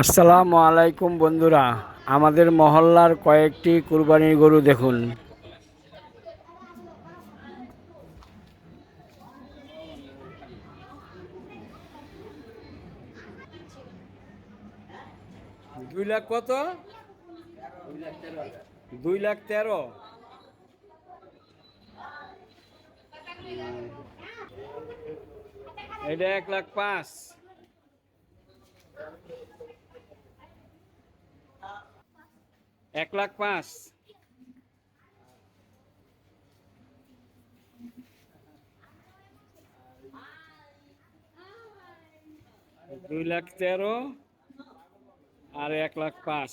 আসসালামু আলাইকুম বন্ধুরা, আমাদের মহল্লার কয়েকটি কুরবানির গরু দেখুন। দুই লাখ কত? দুই লাখ তেরো। এটা এক লাখ পাঁচ। এক লাখ পাঁচ। দুই লাখ তেরো আর এক লাখ পাঁচ।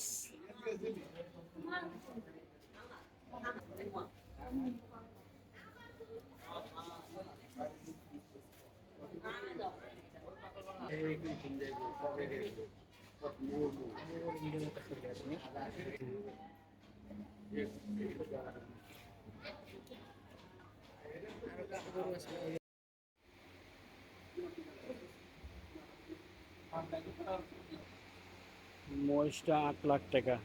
মহিষটা আট লাখ টাকা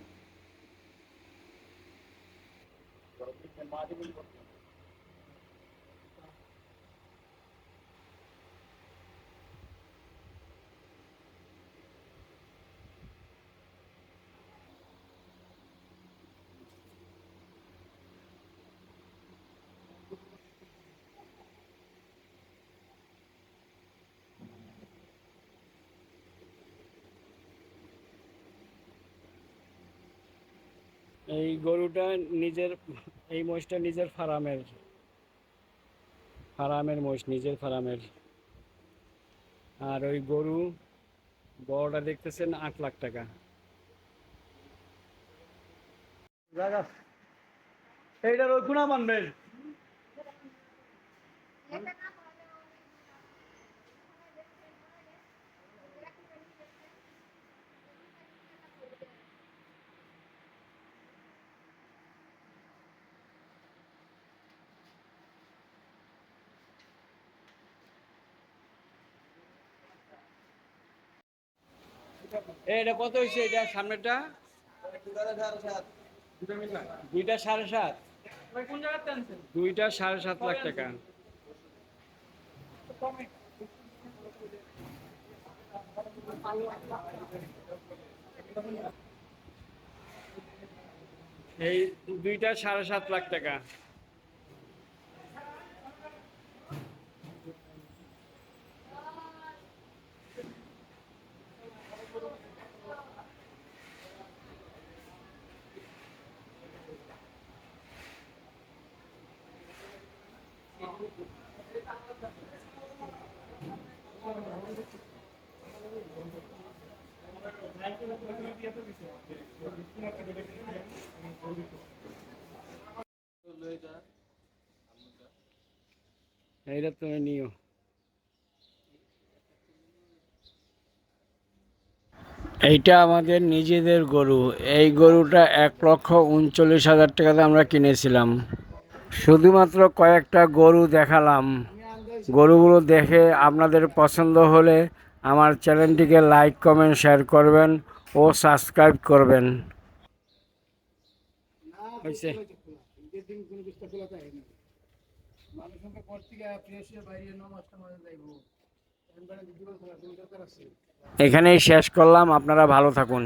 এই গরুটা নিজের, এই মহিষটা নিজের ফার্মের ফার্মের মহিষ, নিজের ফার্মের। আর ওই গরু বড়টা দেখতেছেন আট লাখ টাকা। এইটার ওই গুণা মানবেন এটা কত হয়েছে এটা সামনেটা দুইটা সাড়ে সাত। দুইটা সাড়ে সাত লাখ টাকা। এই দুইটা সাড়ে সাত লাখ টাকা। এইটা তুমি নিও। এইটা আমাদের নিজেদের গরু। এই গরুটা এক লক্ষ উনচল্লিশ হাজার টাকাতে আমরা কিনেছিলাম। শুধুমাত্র কয়েকটা গরু দেখালাম। গরুগুলো দেখে আপনাদের পছন্দ হলে আমার চ্যানেলটিকে লাইক কমেন্ট শেয়ার করবেন ও সাবস্ক্রাইব করবেন। এখানেই শেষ করলাম। আপনারা ভালো থাকুন।